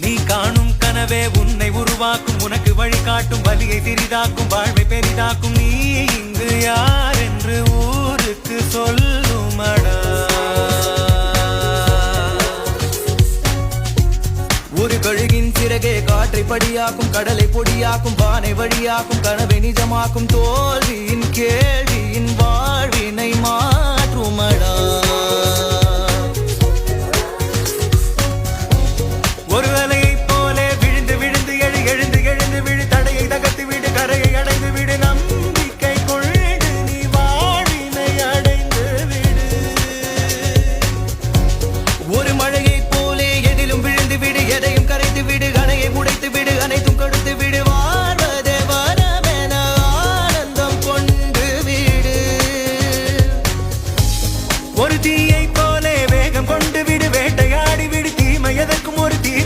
நீ காணும் கனவே உன்னை உருவாக்கும் உனக்கு வழிகாட்டும் வலியை சிறிதாக்கும் வாழ்வை பெரிதாக்கும். நீ இங்கு யார் என்று ஊருக்கு சொல்லுமடா. ஒரு கழுகின் சிறகே காற்றை படியாக்கும் கடலை பொடியாக்கும் வானை வழியாக்கும் கனவை நிஜமாக்கும் தோல்வியின் கேள்வியின் வாழ்வினை மாற்றுமடா. ஒருவேளை ஒரு தீ